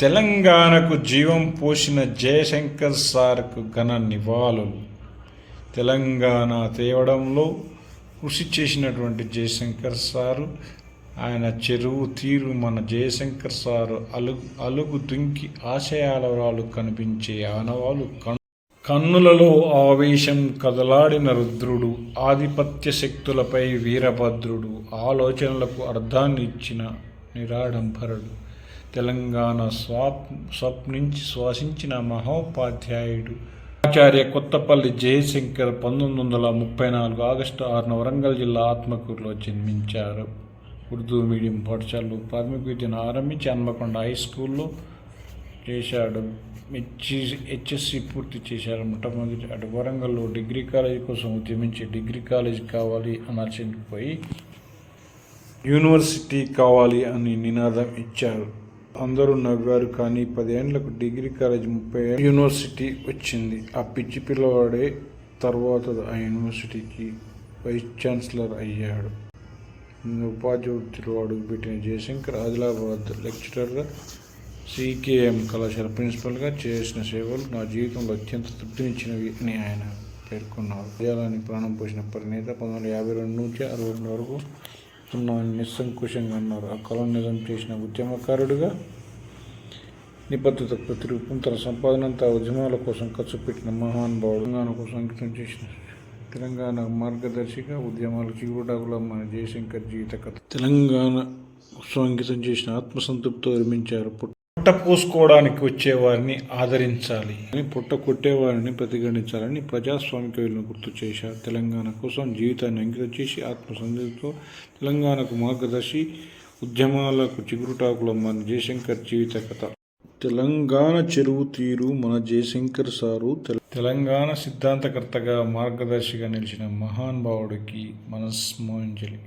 తెలంగాణకు జీవం పోసిన జయశంకర్ సార్కు ఘన నివాళులు. తెలంగాణ తేవడంలో కృషి చేసినటువంటి జయశంకర్ సారు ఆయన చెరువు తీరు మన జయశంకర్ సారు అలుగు అలుగు దుంకి ఆశయాలవరాలు కనిపించే ఆనవాలు కన్ కన్నులలో ఆవేశం కదలాడిన రుద్రుడు ఆధిపత్య శక్తులపై వీరభద్రుడు ఆలోచనలకు అర్థాన్ని ఇచ్చిన నిరాడంబరుడు. తెలంగాణ స్వాప్ స్వప్నించి శ్వాసించిన మహోపాధ్యాయుడు. ఆచార్య కొత్తపల్లి జయశంకర్ పంతొమ్మిది వందల ముప్పై నాలుగు ఆగస్టు ఆరున వరంగల్ జిల్లా ఆత్మకూరులో జన్మించారు. ఉర్దూ మీడియం పాఠశాలలో ప్రాథమిక విద్యను ఆరంభించి హన్మకొండ హై స్కూల్లో చేశాడు. హెచ్సి హెచ్ఎస్సి పూర్తి చేశారు. మొట్టమొదటి అటు వరంగల్లో డిగ్రీ కాలేజీ కోసం ఉద్యమించి డిగ్రీ కాలేజీ కావాలి అని పోయి యూనివర్సిటీ కావాలి అని నినాదం ఇచ్చారు. అందరూ నవ్వారు కానీ పదేండ్లకు డిగ్రీ కాలేజ్ ముప్పై యూనివర్సిటీ వచ్చింది. ఆ పిచ్చి పిల్లవాడే తర్వాత ఆ యూనివర్సిటీకి వైస్ ఛాన్సలర్ అయ్యాడు. ఉపాధ్యాయుడిలో అడుగుపెట్టిన జయశంకర్ ఆదిలాబాద్ లెక్చరర్గా సికేఎం కళాశాల ప్రిన్సిపల్గా చేసిన సేవలు నా జీవితంలో అత్యంత తృప్తినిచ్చినవి అని ఆయన పేర్కొన్నారు. విజయాలని ప్రాణం పోసిన పరిణేత పంతొమ్మిది వందల యాభై రెండు నుంచి అరవై రెండు వరకు ఉన్నామని నిస్సంకోచంగా అన్నారు. ఆ కళను నిజం చేసిన ఉద్యమకారుడిగా నిబద్ధత ప్రతిరూపం తన సంపాదనంతా ఉద్యమాల కోసం ఖర్చు పెట్టిన మహానుభావుడు తెలంగాణ కోసం అంకితం చేసిన తెలంగాణ మార్గదర్శిగా ఉద్యమాల చిగురుడాకుల మన జయశంకర్ జీవిత కథ. తెలంగాణ కోసం అంకితం చేసిన ఆత్మసంతృప్తితో నిర్మించారు పుట్ట పోసుకోవడానికి వచ్చేవారిని ఆదరించాలి. అని పుట్ట కొట్టేవారిని ప్రతిఘటించాలని ప్రజాస్వామిక విలువను గుర్తు చేశారు. తెలంగాణ కోసం జీవితాన్ని అంకితం చేసి ఆత్మసంతృప్తితో తెలంగాణకు మార్గదర్శి ఉద్యమాలకు చిగురుటాకుల మన జయశంకర్ జీవిత కథ. తెలంగాణ చెరువు తీరు మన జయశంకర్ సారు. తెల- తెలంగాణ సిద్ధాంతకర్తగా మార్గదర్శిగా నిలిచిన మహానుభావుడికి మనస్మోంజలి.